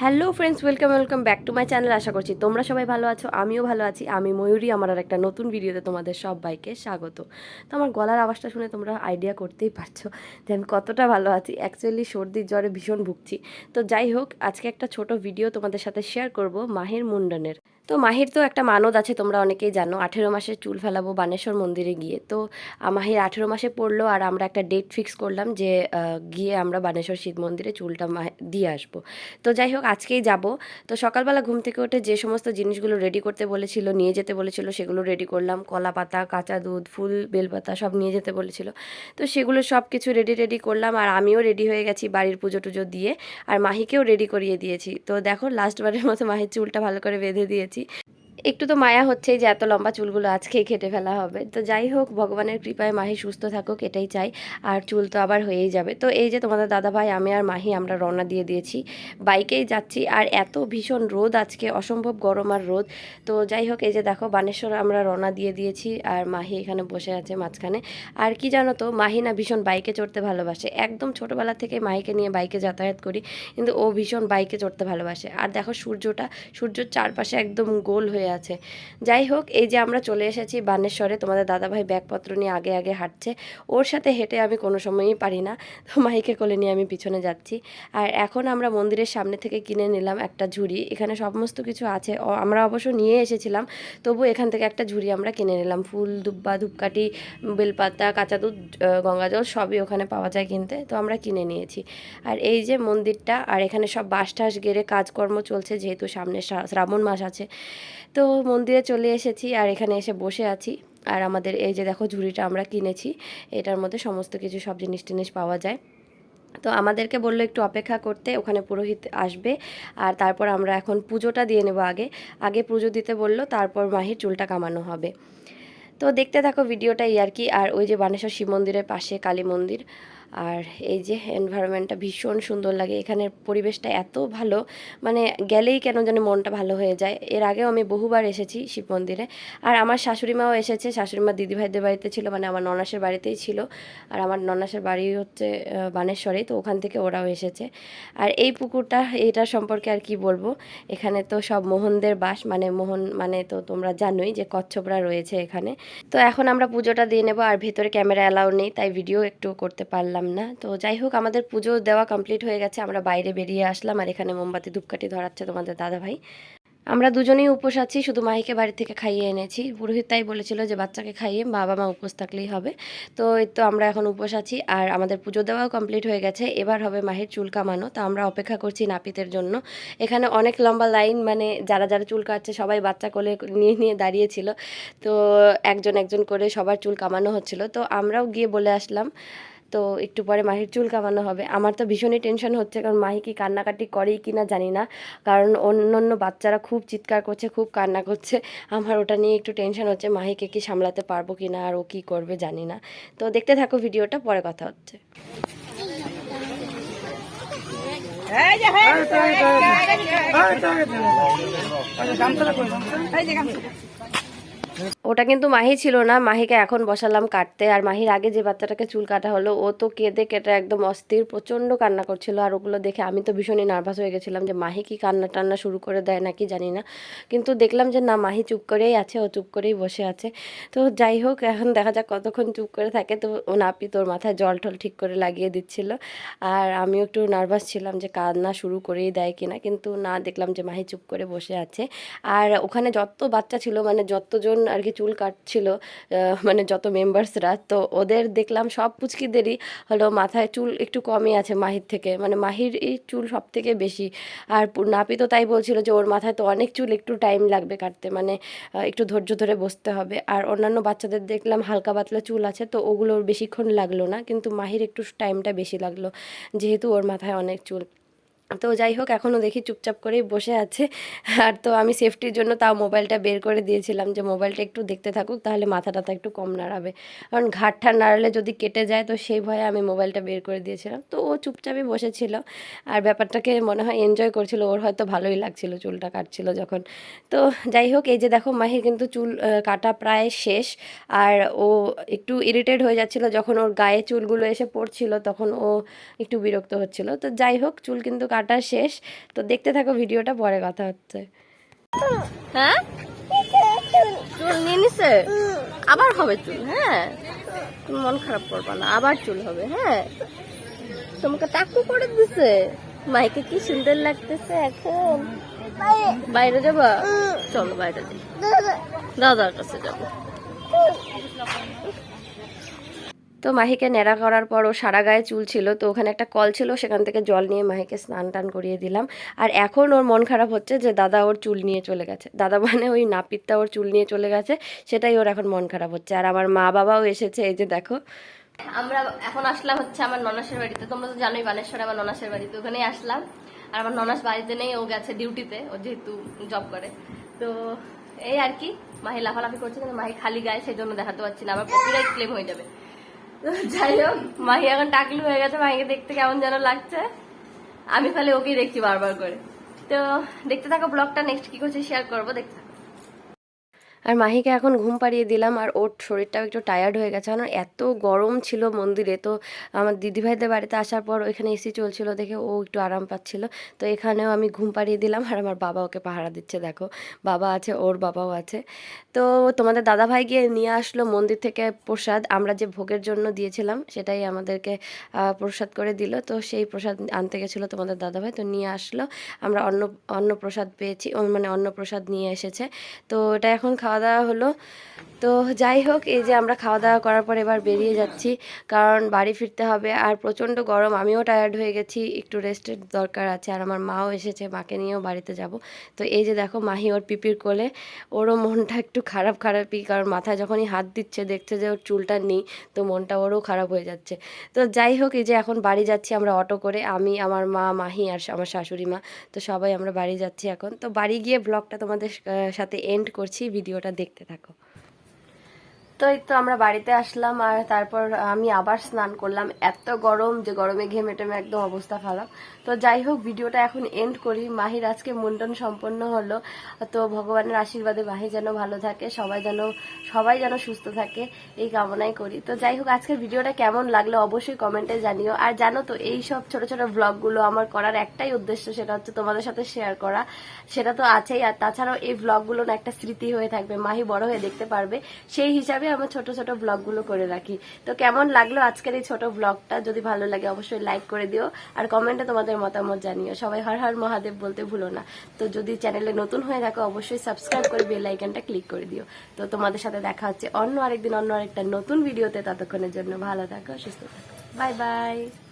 Hello friends, welcome welcome back to my channel. আশা করছি তোমরা সবাই ভালো আছো, আমিও ভালো আছি। আমি ময়ূরী, আমার আর একটা নতুন ভিডিওতে তোমাদের সবাইকে স্বাগত। তো আমার গলার আওয়াজটা শুনে তোমরা আইডিয়া করতেই পারছ যে আমি কতটা ভালো আছি। অ্যাকচুয়ালি সর্দির জ্বরে ভীষণ ভুগছি। তো যাই হোক, আজকে একটা ছোট ভিডিও তোমাদের সাথে শেয়ার করব মাহের মুন্ডনের। তো মাহির তো একটা মানদ আছে, তোমরা অনেকেই জানো। আঠেরো মাসে চুল ফেলাবো বানেশ্বর মন্দিরে গিয়ে। তো মাহির আঠেরো মাসে পড়ল আর আমরা একটা ডেট ফিক্স করলাম যে গিয়ে আমরা বানেশ্বর শিব মন্দিরে চুলটা দিয়ে আসব। তো যাই হোক, আজকেই যাব। তো সকালবেলা ঘুম থেকে উঠে যে সমস্ত জিনিসগুলো রেডি করতে বলেছিল, নিয়ে যেতে বলেছিল, সেগুলো রেডি করলাম। কলা পাতা, কাঁচা দুধ, ফুল, বেলপাতা সব নিয়ে যেতে বলেছিল। তো সেগুলো সব কিছু রেডি রেডি করলাম আর আমিও রেডি হয়ে গেছি বাড়ির পুজো টুজো দিয়ে। আর মাহিকেও রেডি করিয়ে দিয়েছি। তো দেখো লাস্টবারের মতো মাহির চুলটা ভালো করে বেঁধে দিয়েছি। নিয়েছি একটু তো মায়া হচ্ছেই যে এত লম্বা চুলগুলো আজকেই কেটে ফেলা হবে। তো যাই হোক, ভগবানের কৃপায় মাহি সুস্থ থাকুক, এটাই চাই। আর চুল তো আবার হয়েই যাবে। তো এই যে তোমাদের দাদা ভাই আমি আর মাহি আমরা রওনা দিয়ে দিয়েছি। বাইকেই যাচ্ছি আর এত ভীষণ রোদ আজকে, অসম্ভব গরম আর রোদ। তো যাই হোক, এই যে দেখো, বানেশ্বর আমরা রওনা দিয়ে দিয়েছি আর মাহি এখানে বসে আছে মাঝখানে। আর কি জানো তো, মাহি না ভীষণ বাইকে চড়তে ভালোবাসে। একদম ছোটোবেলা থেকে মাহিকে নিয়ে বাইকে যাতায়াত করি, কিন্তু ও ভীষণ বাইকে চড়তে ভালোবাসে। আর দেখো সূর্যটা, সূর্যর চারপাশে একদম গোল হয়ে আছে। যাই হোক এই যে আমরা চলে এসেছি বানেশ্বরে তোমাদের দাদাভাই ব্যাগপত্র নিয়ে আগে আগে হাঁটছে। ওর সাথে হেঁটে আমি কোনো সময়ই পারি না তো মাহিকে কোলে নিয়ে আমি পিছনে যাচ্ছি। আর এখন আমরা মন্দিরের সামনে থেকে কিনে নিলাম একটা ঝুড়ি। এখানে সমস্ত কিছু আছে। আমরা অবশ্য নিয়ে এসেছিলাম তবু এখান থেকে একটা ঝুড়ি আমরা কিনে নিলাম। ফুল দুব্বা ধূপকাঠি বেলপাতা কাঁচা দুধ আহ, গঙ্গা জল সবই ওখানে পাওয়া যায় কিনতে তো আমরা কিনে নিয়েছি। আর এই যে মন্দিরটা আর এখানে সব বাঁশ টাস গেড়ে কাজকর্ম চলছে যেহেতু সামনে শ্রা- শ্রাবণ মাস আছে। তো মন্দিরে চলে এসেছি আর এখানে এসে বসে আছি। আর আমাদের এই যে দেখো ঝুড়িটা আমরা কিনেছি, এটার মধ্যে সমস্ত কিছু সব জিনিস টিনিস পাওয়া যায়। তো আমাদেরকে বলল একটু অপেক্ষা করতে, ওখানে পুরোহিত আসবে আর তারপর আমরা এখন পুজোটা দিয়ে নেব আগে। আগে পুজো দিতে বলল, তারপর মাহির চুলটা কামানো হবে। তো দেখতে থাকো ভিডিওটা এই আর কি আর ওই যে বানেশ্বর শিব মন্দিরের পাশে কালী মন্দির। আর এই যে এনভায়রনমেন্টটা ভীষণ সুন্দর লাগে। এখানের পরিবেশটা এত ভালো। মানে গেলেই কেন যেন মনটা ভালো হয়ে যায়। এর আগেও আমি বহুবার এসেছি শিব মন্দিরে। আর আমার শাশুড়িমাও এসেছে। শাশুড়ি মা দিদিভাইদের বাড়িতে ছিল মানে আমার ননাসের বাড়িতেই ছিল। আর আমার ননাসের বাড়ি হচ্ছে বানেশ্বরে, তো ওখান থেকে ওরাও এসেছে। আর এই পুকুরটা, এইটা সম্পর্কে আর কি বলব? এখানে তো সব মোহনদের বাস মানে মোহন মানে তো তোমরা জানোই যে কচ্ছপরা রয়েছে এখানে। তো এখন আমরা পুজোটা দিয়ে নেব, আর ভেতরে ক্যামেরা অ্যালাউ নেই, তাই ভিডিও একটু করতে পারলাম না। তো যাই হোক আমাদের পুজো দেওয়া কমপ্লিট হয়ে গেছে। আমরা বাইরে বেরিয়ে আসলাম আর এখানে মোমবাতি ধূপকাঠি ধরাচ্ছে তোমাদের দাদা ভাই আমরা দুজনেই উপোস আছি, শুধু মাহিকে বাড়ি থেকে খাইয়ে এনেছি। পুরোহিত তাই বলেছিল যে বাচ্চাকে খাইয়ে বাবা, মা উপোস থাকলেই হবে। তো এই তো আমরা এখন উপোস আছি আর আমাদের পুজো দেওয়াও কমপ্লিট হয়ে গেছে। এবার হবে মাহির চুল কামানো। তো আমরা অপেক্ষা করছি নাপিতের জন্য। এখানে অনেক লম্বা লাইন মানে যারা যারা চুল কাটছে সবাই বাচ্চা কোলে নিয়ে নিয়ে দাঁড়িয়েছিল। তো একজন একজন করে সবার চুল কামানো হচ্ছিল। তো আমরাও গিয়ে বলে আসলাম তো একটু পরে মাহির চুল কামানো হবে আমার তো ভীষণই টেনশন হচ্ছে কারণ মাহি কি কান্নাকাটি করেই কি না জানি না কারণ অন্য অন্য বাচ্চারা খুব চিৎকার করছে খুব কান্না করছে আমার ওটা নিয়ে একটু টেনশন হচ্ছে মাহিকে কি সামলাতে পারব কি না আর ও কী করবে জানি না তো দেখতে থাকো ভিডিওটা পরে কথা হচ্ছে ওটা কিন্তু মাহি ছিল না, মাহিকে এখন বসালাম কাটতে। আর মাহির আগে যে বাচ্চাটাকে চুল কাটা হলো, ও তো কেঁদে কেটে একদম অস্থির, প্রচণ্ড কান্না করছিল। আর ওগুলো দেখে আমি তো ভীষণই নার্ভাস হয়ে গেছিলাম যে মাহি কি কান্না টান্না শুরু করে দেয় নাকি জানি না। কিন্তু দেখলাম যে না, মাহি চুপ করেই আছে, ও চুপ করেই বসে আছে। তো যাই হোক, এখন দেখা যাক কতক্ষণ চুপ করে থাকে। তো ও নাপি তোর মাথায় জল টল ঠিক করে লাগিয়ে দিচ্ছিল। আর আমিও একটু নার্ভাস ছিলাম যে কান্না শুরু করেই দেয় কিনা কিন্তু না, দেখলাম যে মাহি চুপ করে বসে আছে। আর ওখানে যত বাচ্চা ছিল মানে যতজন আর কি চুল কাটছিল মানে যত মেম্বার্সরা তো ওদের দেখলাম সব পুচকিদেরই হলো মাথায় চুল একটু কমই আছে মাহির থেকে মানে মাহির এই চুল সব থেকে বেশি। আর নাপি তো তাই বলছিল যে ওর মাথায় তো অনেক চুল, একটু টাইম লাগবে কাটতে মানে একটু ধৈর্য ধরে বসতে হবে। আর অন্যান্য বাচ্চাদের দেখলাম হালকা পাতলা চুল আছে, তো ওগুলোর বেশিক্ষণ লাগল না, কিন্তু মাহির একটু টাইমটা বেশি লাগল, যেহেতু ওর মাথায় অনেক চুল। তো যাই হোক, এখনও দেখি চুপচাপ করেই বসে আছে। আর তো আমি সেফটির জন্য তাও মোবাইলটা বের করে দিয়েছিলাম যে মোবাইলটা একটু দেখতে থাকুক, তাহলে মাথা টাথা একটু কম নাড়াবে। কারণ ঘাটটা নাড়ালে যদি কেটে যায়, তো সেই ভয়ে আমি মোবাইলটা বের করে দিয়েছিলাম। তো ও চুপচাপই বসেছিল। আর ব্যাপারটাকে মনে হয় এনজয় করছিল, ওর হয়তো ভালোই লাগছিল, চুলটা কাটছিল যখন। তো যাই হোক, এই যে দেখো, মাহির কিন্তু চুল কাটা প্রায় শেষ। আর ও একটু ইরিটেড হয়ে যাচ্ছিল যখন ওর গায়ে চুলগুলো এসে পড়ছিল, তখন ও একটু বিরক্ত হচ্ছিল। তো যাই হোক, চুল কিন্তু কাটা কাটা শেষ। তো দেখতে থাকো, ভিডিওটা, পরে কথা হচ্ছে। হ্যাঁ? চুল নিয়ে আবার হবে চুল হ্যাঁ? তুমি মন খারাপ করবা না, আবার চুল হবে হ্যাঁ? তোমাকে টাকু করে দিছে। মাইকে কি সুন্দর লাগতেছে এখন। বাইরে যাবা? চলো বাইরে দাদার কাছে যাব। তো মাহিকে নেড়া করার পর ও সারা গায়ে চুল ছিল, তো ওখানে একটা কল ছিল, সেখান থেকে জল নিয়ে মাহিকে স্নান টান করিয়ে দিলাম। আর এখন ওর মন খারাপ হচ্ছে যে দাদা ওর চুল নিয়ে চলে গেছে। দাদা মানে ওই নাপিতটা ওর চুল নিয়ে চলে গেছে, সেটাই ওর এখন মন খারাপ হচ্ছে। আর আমার মা বাবাও এসেছে, এই যে দেখো। আমরা এখন আসলাম হচ্ছে আমার ননাসের বাড়িতে। তোমরা তো জানোই বানেশ্বরে আমার ননাসের বাড়িতে, ওখানেই আসলাম। আর আমার ননাস বাড়িতে নেই, ও গেছে ডিউটিতে, ও যেহেতু জব করে। তো এই আর কি মাহি লাফালাফি করছে, কিন্তু মাহি খালি গায়ে সেই জন্য দেখাতে পারছি না। আমার কপিরাইট ক্লেম হয়ে যাবে। যাই হোক মাহি এখন টাকলু হয়ে গেছে, মাহিকে দেখতে কেমন যেন লাগছে। আমি তাহলে ওকেই দেখছি বারবার করে। তো দেখতে থাকো ব্লগটা নেক্সট কি করছে শেয়ার করব, দেখতে আর মাহিকে এখন ঘুম পাড়িয়ে দিলাম আর ওর শরীরটাও একটু টায়ার্ড হয়ে গেছে। কারণ এত গরম ছিল মন্দিরে, তো আমার দিদিভাইদের বাড়িতে আসার পর ওইখানে এসি চলছিল দেখে ও একটু আরাম পাচ্ছিল। তো এখানেও আমি ঘুম পাড়িয়ে দিলাম আর আমার বাবা ওকে পাহারা দিচ্ছে, দেখো। বাবা আছে, ওর বাবাও আছে। তো তোমাদের দাদাভাই গিয়ে নিয়ে আসলো মন্দির থেকে প্রসাদ। আমরা যে ভোগের জন্য দিয়েছিলাম সেটাই আমাদেরকে প্রসাদ করে দিল। তো সেই প্রসাদ আনতে গেছিল তোমাদের দাদাভাই, তো নিয়ে আসলো। আমরা অন্ন অন্ন প্রসাদ পেয়েছি মানে অন্ন প্রসাদ নিয়ে এসেছে। তো এটা এখন খাওয়া দাওয়া হলো। তো যাই হোক, এই যে আমরা খাওয়া দাওয়া করার পর এবার বেরিয়ে যাচ্ছি। কারণ বাড়ি ফিরতে হবে আর প্রচণ্ড গরম, আমিও টায়ার্ড হয়ে গেছি। একটু রেস্টের দরকার আছে আর আমার মাও এসেছে, মাকে নিয়েও বাড়িতে যাব। তো এই যে দেখো, মাহি ওর পিপির কোলে, ওরও মনটা একটু খারাপ খারাপই, কারণ মাথায় যখনই হাত দিচ্ছে, দেখছে যে ওর চুলটা নেই, তো মনটা ওরও খারাপ হয়ে যাচ্ছে। তো যাই হোক, এই যে এখন বাড়ি যাচ্ছি আমরা অটো করে, আমি, আমার মা, মাহি আর আমার শাশুড়ি মা, তো সবাই আমরা বাড়ি যাচ্ছি এখন। তো বাড়ি গিয়ে ব্লগটা তোমাদের সাথে এন্ড করছি ভিডিওটা দেখতে থাকো। তো এই তো আমরা বাড়িতে আসলাম আর তারপর আমি আবার স্নান করলাম। এত গরম যে গরমে ঘেমে টেমে একদম অবস্থা খারাপ তো যাই হোক, ভিডিওটা এখন এন্ড করি। মাহির আজকে মুন্ডন সম্পন্ন হলো। তো ভগবানের আশীর্বাদে মাহি যেন ভালো থাকে, সবাই যেন সবাই যেন সুস্থ থাকে, এই কামনাই করি। তো যাই হোক, আজকের ভিডিওটা কেমন লাগল অবশ্যই কমেন্টে জানিও। আর জানো তো, এই সব ছোট ছোট ব্লগগুলো আমার করার একটাই উদ্দেশ্য, সেটা হচ্ছে তোমাদের সাথে শেয়ার করা। সেটা তো আছেই। আর তাছাড়াও এই ব্লগগুলো না একটা স্মৃতি হয়ে থাকবে। মাহি বড় হয়ে দেখতে পারবে। সেই হিসাবে আমার ছোট ছোট ব্লগগুলো করে রাখি। তো কেমন লাগল আজকের এই ছোট ব্লগটা যদি ভালো লাগে অবশ্যই লাইক করে দিও। আর কমেন্টে তোমাদের মতামত জানিও। সবাই হর হর মহাদেব বলতে ভুলো না। তো যদি চ্যানেলে নতুন হয়ে থাকো, অবশ্যই সাবস্ক্রাইব করে বেল আইকনটা ক্লিক করে দিও। তো তোমাদের সাথে দেখা হচ্ছে অন্য আরেকদিন অন্য আরেকটা নতুন ভিডিওতে ততক্ষণের জন্য ভালো থাকো, সুস্থ থাকো। Bye bye